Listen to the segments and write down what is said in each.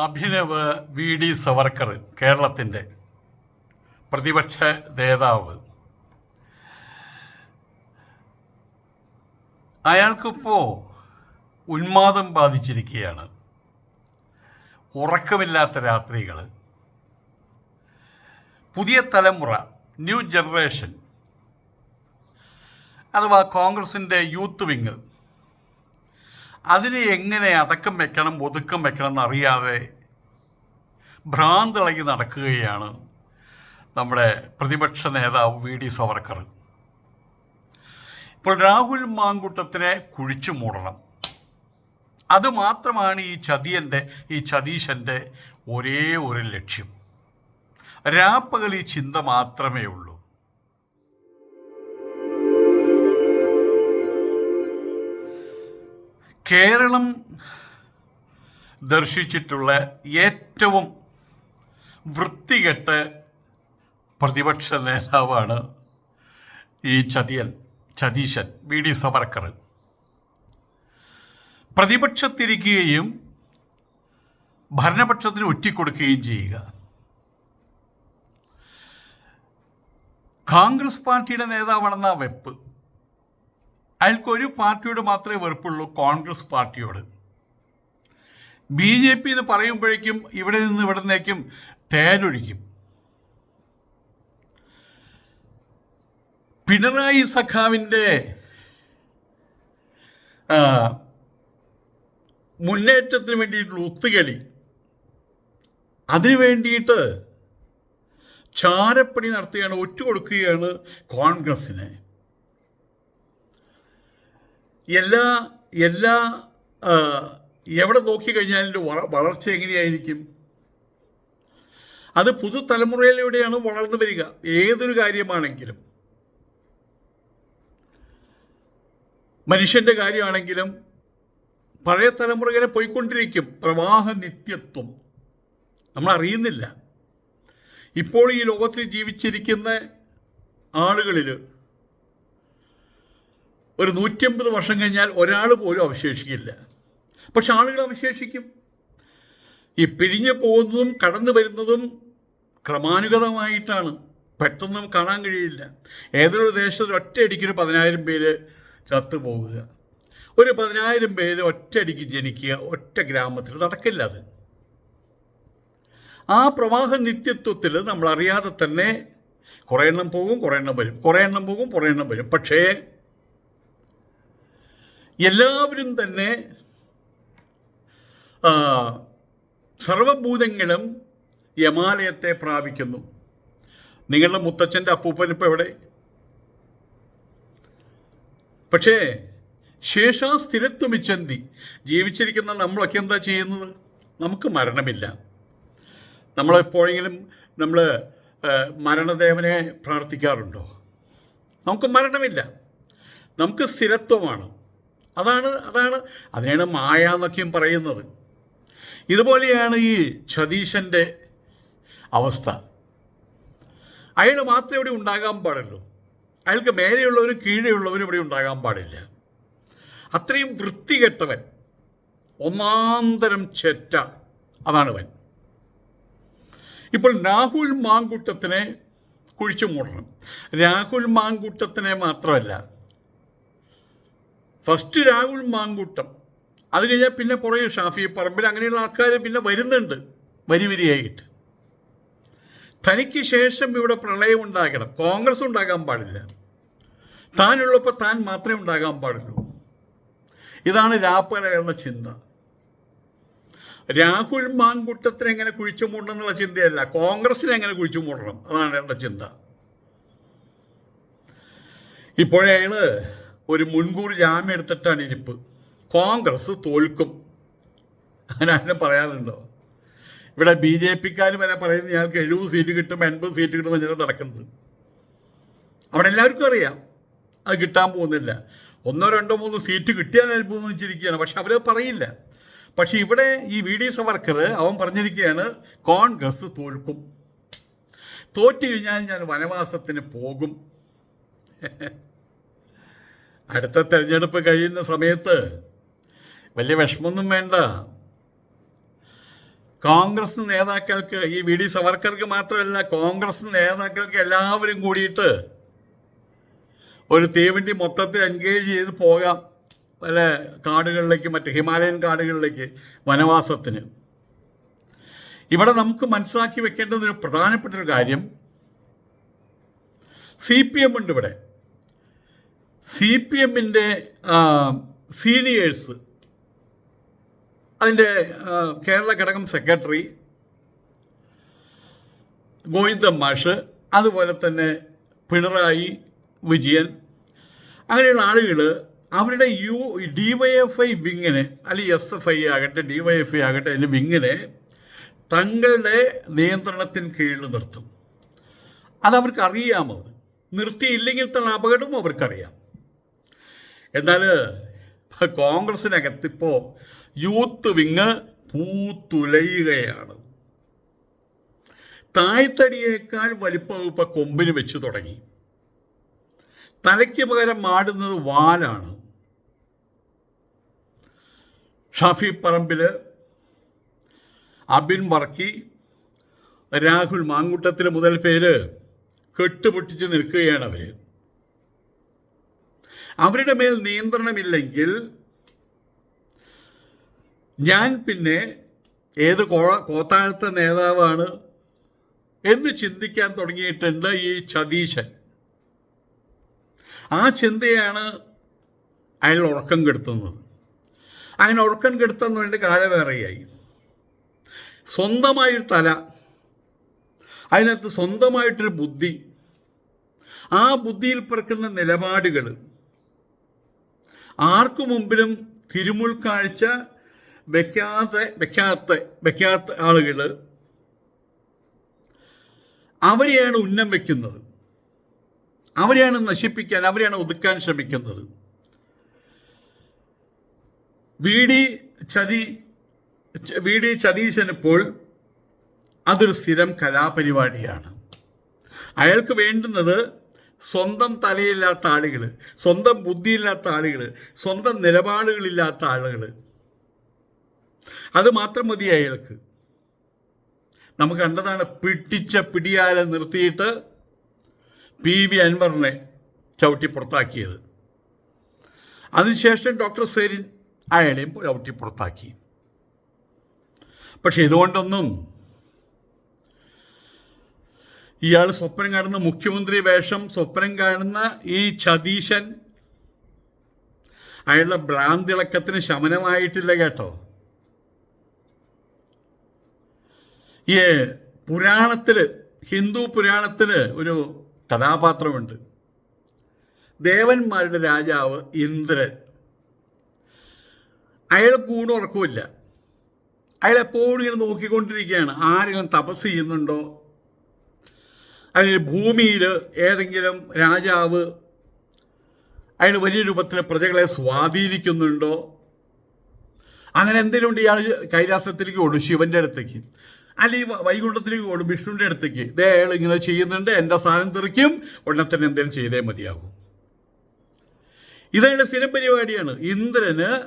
Abhinav V D Savarkar കേരളത്തിന്റെ പ്രതിപക്ഷ നേതാവ്. അയാൾക്കിപ്പോൾ ഉന്മാദം ബാധിച്ചിരിക്കുകയാണ്. ഉറക്കമില്ലാത്ത രാത്രികൾ പുതിയ തലമുറ ന്യൂ ജനറേഷൻ. അഥവാ കോൺഗ്രസിന്റെ യൂത്ത് വിങ്. അതിനെ എങ്ങനെ അടക്കം വെക്കണം ഒതുക്കം വെക്കണം എന്നറിയാതെ ഭ്രാന്തിളകി നടക്കുകയാണ് നമ്മുടെ പ്രതിപക്ഷ നേതാവ് വി ഡി സവർക്കർ. ഇപ്പോൾ രാഹുൽ മാങ്കുട്ടത്തിനെ കുഴിച്ചു മൂടണം. അതുമാത്രമാണ് ഈ ചതിയന്റെ ഈ ചതീശന്റെ ഒരേ ഒരു ലക്ഷ്യം. രാപ്പകൽ ഈ ചിന്ത മാത്രമേ ഉള്ളൂ. കേരളം ദർശിച്ചിട്ടുള്ള ഏറ്റവും വൃത്തികെട്ട പ്രതിപക്ഷ നേതാവാണ് ഈ ചതിയൻ ചതീശൻ വി. ഡി. സവർക്കർ പ്രതിപക്ഷത്തിരിക്കുകയും ഭരണപക്ഷത്തിന് ഒറ്റിക്കൊടുക്കുകയും ചെയ്യുക. കോൺഗ്രസ് പാർട്ടിയുടെ നേതാവാണെന്ന വെപ്പ്. അയാൾക്ക് ഒരു പാർട്ടിയോട് മാത്രമേ വെറുപ്പുള്ളൂ കോൺഗ്രസ് പാർട്ടിയോട്. ബി ജെ പി എന്ന് പറയുമ്പോഴേക്കും ഇവിടെ നിന്ന് ഇവിടെ നിന്നേക്കും തേനൊഴിക്കും. പിണറായി സഖാവിന്റെ മുന്നേറ്റത്തിന് വേണ്ടിയിട്ടുള്ള ഒത്തുകളി. അതിനു വേണ്ടിയിട്ട് ചാരപ്പണി നടത്തുകയാണ് ഒറ്റുകൊടുക്കുകയാണ് കോൺഗ്രസ്സിനെ. എല്ലാ എല്ലാ എവിടെ നോക്കിക്കഴിഞ്ഞാലും ഇതിന്റെ വളർച്ച എങ്ങനെയായിരിക്കും? അത് പുതുതലമുറയിലൂടെയാണ് വളർന്നു വരിക. ഏതൊരു കാര്യമാണെങ്കിലും. മനുഷ്യന്റെ കാര്യമാണെങ്കിലും പഴയ തലമുറ ഇങ്ങനെ പോയിക്കൊണ്ടിരിക്കും. പ്രവാഹ നിത്യത്വം. നമ്മൾ അറിയുന്നില്ല. ഇപ്പോൾ ഈ ലോകത്തിൽ ജീവിച്ചിരിക്കുന്ന ആളുകളിൽ ഒരു നൂറ്റമ്പത് വർഷം കഴിഞ്ഞാൽ ഒരാൾ പോലും അവശേഷിക്കില്ല. പക്ഷെ ആളുകൾ അവശേഷിക്കും. ഈ പിരിഞ്ഞു പോകുന്നതും കടന്നു വരുന്നതും ക്രമാനുഗതമായിട്ടാണ്. പെട്ടെന്നും കാണാൻ കഴിയില്ല. ഏതൊരു ദേശത്ത് ഒറ്റയടിക്കൊരു പതിനായിരം പേര് ചത്തുപോകുക ഒരു പതിനായിരം പേര് ഒറ്റയടിക്ക് ജനിക്കുക ഒറ്റ ഗ്രാമത്തിൽ നടക്കില്ല അത്. ആ പ്രവാഹ നിത്യത്വത്തിൽ നമ്മൾ അറിയാതെ തന്നെ കുറേ എണ്ണം പോകും കുറേ എണ്ണം വരും. കുറേ എണ്ണം പോകും കുറേ എണ്ണം വരും. പക്ഷേ എല്ലാവരും തന്നെ സർവഭൂതങ്ങളും യമാലയത്തെ പ്രാപിക്കുന്നു. നിങ്ങളുടെ മുത്തച്ഛന്റെ അപ്പൂപ്പൻ ഇപ്പം എവിടെ? പക്ഷേ ശേഷാ സ്ഥിരത്വമിച്ചന്തി ജീവിച്ചിരിക്കുന്ന നമ്മളൊക്കെ എന്താ ചെയ്യുന്നത്? നമുക്ക് മരണമില്ല. നമ്മളെപ്പോഴെങ്കിലും നമ്മൾ മരണദേവനെ പ്രാർത്ഥിക്കാറുണ്ടോ? നമുക്ക് മരണമില്ല. നമുക്ക് സ്ഥിരത്വമാണ്. അതാണ് അതാണ്. അതിനാണ് മായ എന്നൊക്കെയും പറയുന്നത്. ഇതുപോലെയാണ് ഈ സതീശന്റെ അവസ്ഥ. അയാൾ മാത്രമേ ഇവിടെ ഉണ്ടാകാൻ പാടുള്ളൂ. അയാൾക്ക് മേലെയുള്ളവരും കീഴെയുള്ളവരും ഇവിടെ ഉണ്ടാകാൻ പാടില്ല. അത്രയും വൃത്തികെട്ടവൻ ഒന്നാന്തരം ചെറ്റ അതാണ് അവൻ ഇപ്പോൾ രാഹുൽ മാങ്കുട്ടത്തിനെ കുഴിച്ചു മൂടണം. രാഹുൽ മാങ്കുട്ടത്തിനെ മാത്രമല്ല ഫസ്റ്റ് രാഹുൽ മാങ്കൂട്ടം. അത് കഴിഞ്ഞാൽ പിന്നെ പുറകെ ഷാഫി പറമ്പിൽ അങ്ങനെയുള്ള ആൾക്കാർ പിന്നെ വരുന്നുണ്ട്. വരിവരിയായിട്ട് തനിക്ക് ശേഷം ഇവിടെ പ്രളയം ഉണ്ടാകണം. കോൺഗ്രസ് ഉണ്ടാകാൻ പാടില്ല. താനുള്ളപ്പോൾ താൻ മാത്രമേ ഉണ്ടാകാൻ പാടുള്ളൂ. ഇതാണ് രാപ്പകലകളുടെ ചിന്ത. രാഹുൽ മാങ്കുട്ടത്തിന് എങ്ങനെ കുഴിച്ചു മൂടണം എന്നുള്ള ചിന്തയല്ല. കോൺഗ്രസിനെ എങ്ങനെ കുഴിച്ചു മൂടണം? അതാണ് അയാളുടെ ചിന്ത. ഇപ്പോഴേ അയാൾ ഒരു മുൻകൂർ ജാമ്യം എടുത്തിട്ടാണ് ഇരിപ്പ്. കോൺഗ്രസ് തോൽക്കും. അങ്ങനെ പറയാറുണ്ടോ? ഇവിടെ ബി ജെ പിക്കാർ വരെ പറയുന്നത് ഞങ്ങൾക്ക് എഴുപത് സീറ്റ് കിട്ടും എൺപത് സീറ്റ് കിട്ടും എന്നാണ് നടക്കുന്നത്. അവിടെ എല്ലാവർക്കും അറിയാം. അത് കിട്ടാൻ പോകുന്നില്ല. ഒന്നോ രണ്ടോ മൂന്നോ സീറ്റ് കിട്ടിയാൽ അത്ഭുതം വെച്ചിരിക്കുകയാണ്. പക്ഷെ അവരത് പറയില്ല. പക്ഷെ ഇവിടെ ഈ വി ഡി സവർക്കർ അവൻ പറഞ്ഞിരിക്കുകയാണ് കോൺഗ്രസ് തോൽക്കും. തോറ്റു കഴിഞ്ഞാൽ ഞാൻ വനവാസത്തിന് പോകും. അടുത്ത തെരഞ്ഞെടുപ്പ് കഴിയുന്ന സമയത്ത് വലിയ വിഷമമൊന്നും വേണ്ട. കോൺഗ്രസ് നേതാക്കൾക്ക് ഈ വി ഡി സവർക്കർക്ക് മാത്രമല്ല കോൺഗ്രസ് നേതാക്കൾക്ക് എല്ലാവരും കൂടിയിട്ട് ഒരു തീവണ്ടി മൊത്തത്തിൽ എൻഗേജ് ചെയ്ത് പോകാം. പല കാടുകളിലേക്ക് മറ്റ് ഹിമാലയൻ കാടുകളിലേക്ക് വനവാസത്തിന്. ഇവിടെ നമുക്ക് മനസ്സിലാക്കി വെക്കേണ്ടത് ഒരു പ്രധാനപ്പെട്ട ഒരു കാര്യം. സി പി എം ഉണ്ട് ഇവിടെ. സി പി എമ്മിന്റെ സീനിയേഴ്സ് അതിന്റെ കേരള ഘടകം സെക്രട്ടറി ഗോവിന്ദ മാഷ് അതുപോലെ തന്നെ പിണറായി വിജയൻ അങ്ങനെയുള്ള ആളുകൾ അവരുടെ U D Y F I വിങ്ങിനെ അല്ലെങ്കിൽ എസ് എഫ് ഐ ആകട്ടെ ഡി വൈ എഫ് ഐ ആകട്ടെ അതിന്റെ വിങ്ങിനെ തങ്ങളുടെ നിയന്ത്രണത്തിന് കീഴിൽ നിർത്തും. അതവർക്ക് നിർത്തിയില്ലെങ്കിൽ തന്നെ അപകടവും അവർക്കറിയാം. എന്നാൽ കോൺഗ്രസിനകത്തിപ്പോൾ യൂത്ത് വിങ് പൂത്തുലയുകയാണ്. തായ്തടിയേക്കാൾ വലിപ്പം ഇപ്പം കൊമ്പിന് വെച്ച് തുടങ്ങി. തലയ്ക്ക് പകരം മാടുന്നത് വാലാണ്. ഷാഫി പറമ്പിൽ അബിൻ വർക്കി രാഹുൽ മാങ്കുട്ടത്തിൽ മുതൽ പേര് കെട്ടുപൊട്ടിച്ച് നിൽക്കുകയാണ് അവർ അവരുടെ മേൽ നിയന്ത്രണമില്ലെങ്കിൽ ഞാൻ പിന്നെ ഏത് കോ കോത്താഴത്തെ നേതാവാണ് എന്ന് ചിന്തിക്കാൻ തുടങ്ങിയിട്ടുണ്ട് ഈ ചതീശൻ ആ ചിന്തയാണ് അയാൾ ഉറക്കം കെടുത്തുന്നത്. അങ്ങനെ ഉറക്കം കെടുത്തുന്ന വേണ്ടി കാലവേറെയായി സ്വന്തമായൊരു തല അതിനകത്ത് സ്വന്തമായിട്ടൊരു ബുദ്ധി ആ ബുദ്ധിയിൽ പിറക്കുന്ന നിലപാടുകൾ ആർക്കു മുമ്പിലും തിരുമുൾ കാഴ്ച വെക്കാത്ത വെക്കാത്ത വെക്കാത്ത ആളുകൾ അവരെയാണ് ഉന്നം വെക്കുന്നത്. അവരെയാണ് നശിപ്പിക്കാൻ അവരെയാണ് ഒതുക്കാൻ ശ്രമിക്കുന്നത്. വി ഡി ചതി വി ഡി ചതീശനിപ്പോൾ അതൊരു സ്ഥിരം കലാപരിപാടിയാണ്. അയാൾക്ക് വേണ്ടുന്നത് സ്വന്തം തലയില്ലാത്ത ആളുകൾ സ്വന്തം ബുദ്ധിയില്ലാത്ത ആളുകൾ സ്വന്തം നിലപാടുകളില്ലാത്ത ആളുകൾ അത് മാത്രം മതി അയാൾക്ക്. നമുക്ക് കണ്ടതാണ് പിടിച്ച പിടിയാലെ നിർത്തിയിട്ട് പി വി അൻവറിനെ ചവിട്ടി പുറത്താക്കിയത്. അതിനുശേഷം ഡോക്ടർ സെരിൻ അയാളെയും ചവിട്ടി പുറത്താക്കി. പക്ഷെ ഇതുകൊണ്ടൊന്നും ഇയാൾ സ്വപ്നം കാണുന്ന മുഖ്യമന്ത്രി വേഷം സ്വപ്നം കാണുന്ന ഈ ചതീശൻ അയാളുടെ ഭ്രാന്തിളക്കത്തിന് ശമനമായിട്ടില്ല കേട്ടോ. ഈ പുരാണത്തിൽ ഹിന്ദു പുരാണത്തിൽ ഒരു കഥാപാത്രമുണ്ട്. ദേവന്മാരുടെ രാജാവ് ഇന്ദ്രൻ. അയാൾ കൂടെ ഉറക്കമില്ല അയാൾ എപ്പോഴും ഇങ്ങനെ നോക്കിക്കൊണ്ടിരിക്കുകയാണ്. ആരെങ്കിലും തപസ് ചെയ്യുന്നുണ്ടോ? അല്ലെങ്കിൽ ഭൂമിയിൽ ഏതെങ്കിലും രാജാവ് അയാൾ വലിയ രൂപത്തിൽ പ്രജകളെ സ്വാധീനിക്കുന്നുണ്ടോ? അങ്ങനെ എന്തെങ്കിലും ഉണ്ട് ഇയാൾ കൈലാസത്തിലേക്ക് ഓടും ശിവന്റെ അടുത്തേക്ക്. അല്ലെങ്കിൽ വൈകുണ്ഠത്തിലേക്ക് ഓടും വിഷ്ണുവിന്റെ അടുത്തേക്ക്. ഇതേ അയാൾ ഇങ്ങനെ ചെയ്യുന്നുണ്ട് എന്റെ സ്ഥാനം തെറിക്കും ഉടനെ തന്നെ എന്തെങ്കിലും ചെയ്തേ മതിയാകും. ഇതയാളുടെ സ്ഥിരം പരിപാടിയാണ്. ഇന്ദ്രന്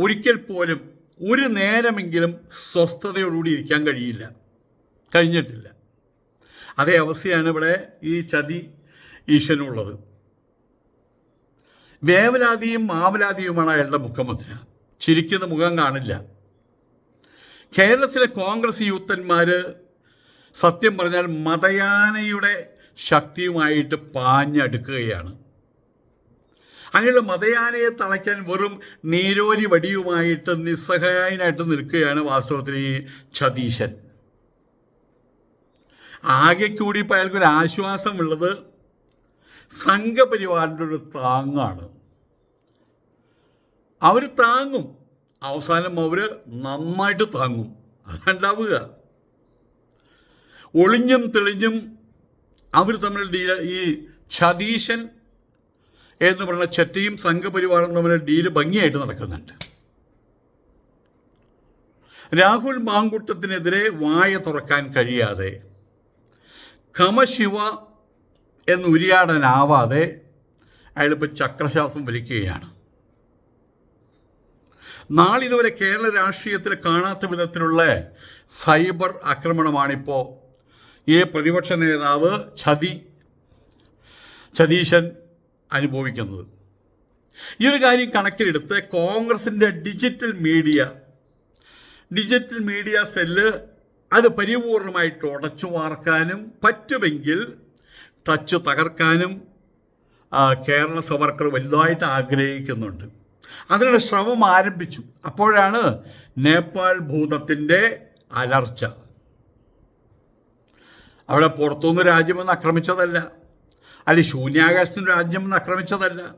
ഒരിക്കൽ പോലും ഒരു നേരമെങ്കിലും സ്വസ്ഥതയോടുകൂടി ഇരിക്കാൻ കഴിയില്ല. കഴിഞ്ഞിട്ടില്ല. അതേ അവസ്ഥയാണ് ഇവിടെ ഈ ചതി ഈശ്വരനുള്ളത്. വേവലാതിയും മാവലാതിയുമാണ് അയാളുടെ മുഖമുദ്ര. ചിരിക്കുന്ന മുഖം കാണില്ല. കേരളത്തിലെ കോൺഗ്രസ് യൂത്തന്മാർ സത്യം പറഞ്ഞാൽ മതയാനയുടെ ശക്തിയുമായിട്ട് പാഞ്ഞടുക്കുകയാണ്. അങ്ങനെയുള്ള മതയാനയെ തളയ്ക്കാൻ വെറും നീരോരി വടിയുമായിട്ട് നിസ്സഹായനായിട്ട് നിൽക്കുകയാണ് വാസ്തവത്തിൽ ഈ ചതീശൻ. ആകെ കൂടി ഇപ്പോൾ അയാൾക്കൊരു ആശ്വാസമുള്ളത് സംഘപരിവാറിന്റെ ഒരു താങ്ങാണ്. അവർ താങ്ങും. അവസാനം അവർ നന്നായിട്ട് താങ്ങും. അതുണ്ടാവുക. ഒളിഞ്ഞും തെളിഞ്ഞും അവർ തമ്മിൽ ഡീല ഈ ചതീശൻ എന്ന് പറയുന്ന ചെറ്റയും സംഘപരിവാറും തമ്മിൽ ഡീൽ ഭംഗിയായിട്ട് നടക്കുന്നുണ്ട്. രാഹുൽ മാങ്കുട്ടത്തിനെതിരെ വായ തുറക്കാൻ കഴിയാതെ കമശിവ എന്ന് ഉരിയാടനാവാതെ അയാളിപ്പോൾ ചക്രശ്വാസം വലിക്കുകയാണ്. നാളിതുവരെ കേരള രാഷ്ട്രീയത്തിൽ കാണാത്ത വിധത്തിലുള്ള സൈബർ ആക്രമണമാണിപ്പോൾ ഈ പ്രതിപക്ഷ നേതാവ് ചതി സതീശൻ അനുഭവിക്കുന്നത്. ഈ ഒരു കാര്യം കണക്കിലെടുത്ത് കോൺഗ്രസിന്റെ digital media digital media cell അത് പരിപൂർണമായിട്ട് ഉടച്ചു വാർക്കാനും പറ്റുമെങ്കിൽ ടച്ച് തകർക്കാനും കേരള സവർക്കർ വലുതായിട്ട് ആഗ്രഹിക്കുന്നുണ്ട്. അതിനുള്ള ശ്രമം ആരംഭിച്ചു. അപ്പോഴാണ് നേപ്പാൾ ഭൂതത്തിന്റെ അലർച്ച. അവിടെ പുറത്തുനിന്ന് രാജ്യമെന്ന് ആക്രമിച്ചതല്ല. അല്ലെ ശൂന്യാകാശത്തിന് രാജ്യമെന്ന് ആക്രമിച്ചതല്ല.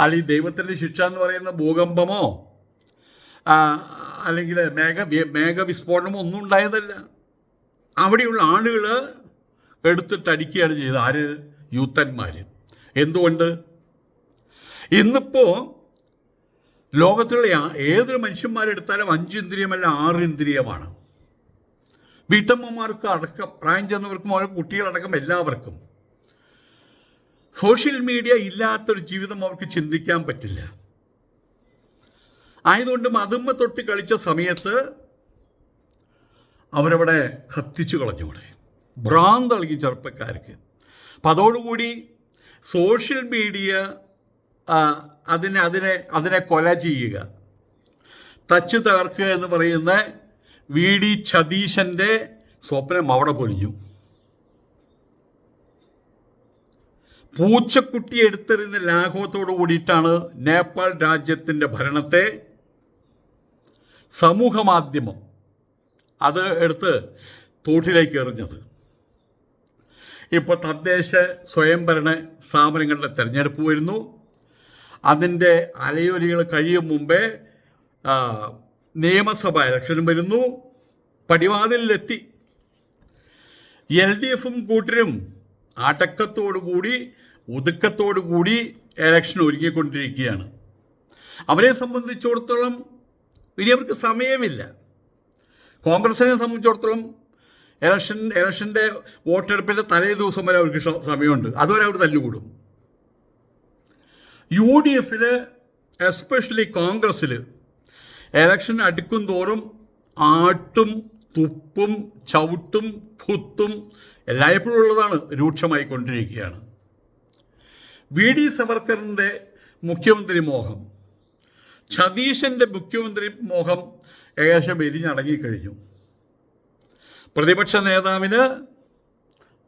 അല്ല ഈ ദൈവത്തിന്റെ ശിക്ഷ എന്ന് പറയുന്ന ഭൂകമ്പമോ അല്ലെങ്കിൽ മേഘ മേഘ വിസ്ഫോടനം ഒന്നും ഉണ്ടായതല്ല. അവിടെയുള്ള ആളുകൾ എടുത്തിട്ട് അടിക്കുകയാണ് ചെയ്തത്. ആര്? യൂത്തന്മാർ എന്തുകൊണ്ട്? ഇന്നിപ്പോൾ ലോകത്തിലെ ആ- ഏതൊരു മനുഷ്യന്മാരെടുത്താലും അഞ്ച് ഇന്ദ്രിയമല്ല ആറ് ഇന്ദ്രിയമാണ്. വീട്ടമ്മമാർക്ക് അടക്കം പ്രായം ചെന്നവർക്കും അവർക്ക് കുട്ടികളടക്കം എല്ലാവർക്കും. സോഷ്യൽ മീഡിയ ഇല്ലാത്തൊരു ജീവിതം അവർക്ക് ചിന്തിക്കാൻ പറ്റില്ല. ആയതുകൊണ്ട് മതുമ്മ തൊട്ട് കളിച്ച സമയത്ത് അവരവിടെ കത്തിച്ചു കളഞ്ഞൂടെ. ഭ്രാന്ത് നൽകി ചെറുപ്പക്കാർക്ക്. അപ്പം അതോടുകൂടി സോഷ്യൽ മീഡിയ അതിനെ അതിനെ അതിനെ കൊല ചെയ്യുക. തച്ച് തകർക്കുക എന്ന് പറയുന്ന വി ഡി സതീശന്റെ സ്വപ്നം അവിടെ പൊലിഞ്ഞു. പൂച്ചക്കുട്ടി എടുത്തെറിയുന്ന ലാഘവത്തോടു കൂടിയിട്ടാണ് നേപ്പാൾ രാജ്യത്തിന്റെ ഭരണത്തെ സമൂഹ മാധ്യമം അത് എടുത്ത് തോട്ടിലേക്ക് എറിഞ്ഞത്. ഇപ്പോൾ തദ്ദേശ സ്വയംഭരണ സ്ഥാപനങ്ങളുടെ തിരഞ്ഞെടുപ്പ് വരുന്നു. അതിന്റെ അലയൊലികൾ കഴിയും മുമ്പേ നിയമസഭ ഇലക്ഷനും വരുന്നു. പടിവാതിലെത്തി എൽ ഡി എഫും കൂട്ടരും അടക്കത്തോടുകൂടി ഒതുക്കത്തോടുകൂടി ഇലക്ഷൻ ഒരുക്കിക്കൊണ്ടിരിക്കുകയാണ്. അവരെ സംബന്ധിച്ചിടത്തോളം ഇനി അവർക്ക് സമയമില്ല. കോൺഗ്രസിനെ സംബന്ധിച്ചിടത്തോളം ഇലക്ഷൻ ഇലക്ഷന്റെ വോട്ടെടുപ്പിന്റെ തലേ ദിവസം വരെ അവർക്ക് സമയമുണ്ട്. അതുവരെ അവർ തല്ലുകൂടും. യു ഡി എഫിൽ എസ്പെഷ്യലി കോൺഗ്രസ്സിൽ ഇലക്ഷൻ അടുക്കും തോറും ആട്ടും തുപ്പും ചവിട്ടും കുത്തും എല്ലായ്പ്പോഴും ഉള്ളതാണ് രൂക്ഷമായി കൊണ്ടിരിക്കുകയാണ് വി ഡി സവർക്കറിന്റെ മുഖ്യമന്ത്രി മോഹം. സതീശന്റെ മുഖ്യമന്ത്രി മോഹം ഏകദേശം എരിഞ്ഞടങ്ങിക്കഴിഞ്ഞു. പ്രതിപക്ഷ നേതാവിന്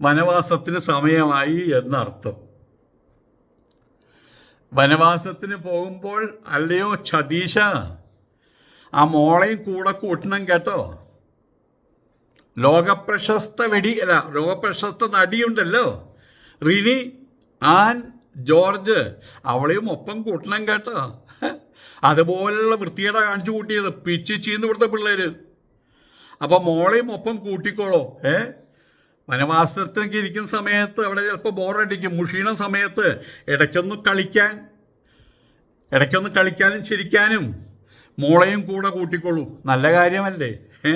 വനവാസത്തിന് സമയമായി എന്നർത്ഥം. വനവാസത്തിന് പോകുമ്പോൾ അല്ലയോ ഛതീഷ ആ മോളെയും കൂടെ കൂട്ടണം കേട്ടോ. ലോകപ്രശസ്ത വെടി അല്ല ലോകപ്രശസ്ത നടിയുണ്ടല്ലോ. റിനി ആൻ ജോർജ് അവളെയും ഒപ്പം കൂട്ടണം കേട്ടോ. അതുപോലുള്ള വൃത്തികേട കാണിച്ചു കൂട്ടിയത്. പിച്ചിച്ചിന്ന് ചീന്ന് ഇവിടുത്തെ പിള്ളേർ അപ്പോൾ മോളെയും ഒപ്പം കൂട്ടിക്കോളോ. ഏ? വനവാസത്തിനൊക്കെ ഇരിക്കുന്ന സമയത്ത് അവിടെ ചിലപ്പോൾ ബോറടിക്കും. മുഷീണ സമയത്ത് ഇടയ്ക്കൊന്ന് കളിക്കാൻ ഇടയ്ക്കൊന്ന് കളിക്കാനും ചിരിക്കാനും മോളെയും കൂടെ കൂട്ടിക്കൊള്ളൂ. നല്ല കാര്യമല്ലേ? ഏ?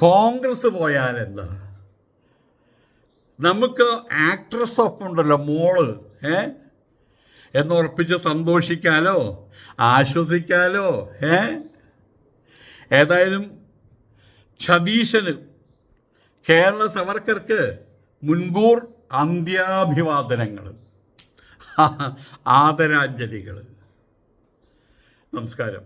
കോൺഗ്രസ് പോയാൽ എന്താ? നമുക്ക് ആക്ട്രസ് ഒപ്പം ഉണ്ടല്ലോ മോൾ. ഏ? എന്നുറപ്പിച്ച് സന്തോഷിക്കാലോ? ആശ്വസിക്കാലോ? ഏ ഏതായാലും ഛതീശന് കേരള സവർക്കർക്ക് മുൻകൂർ അന്ത്യാഭിവാദനങ്ങൾ ആദരാഞ്ജലികൾ നമസ്കാരം.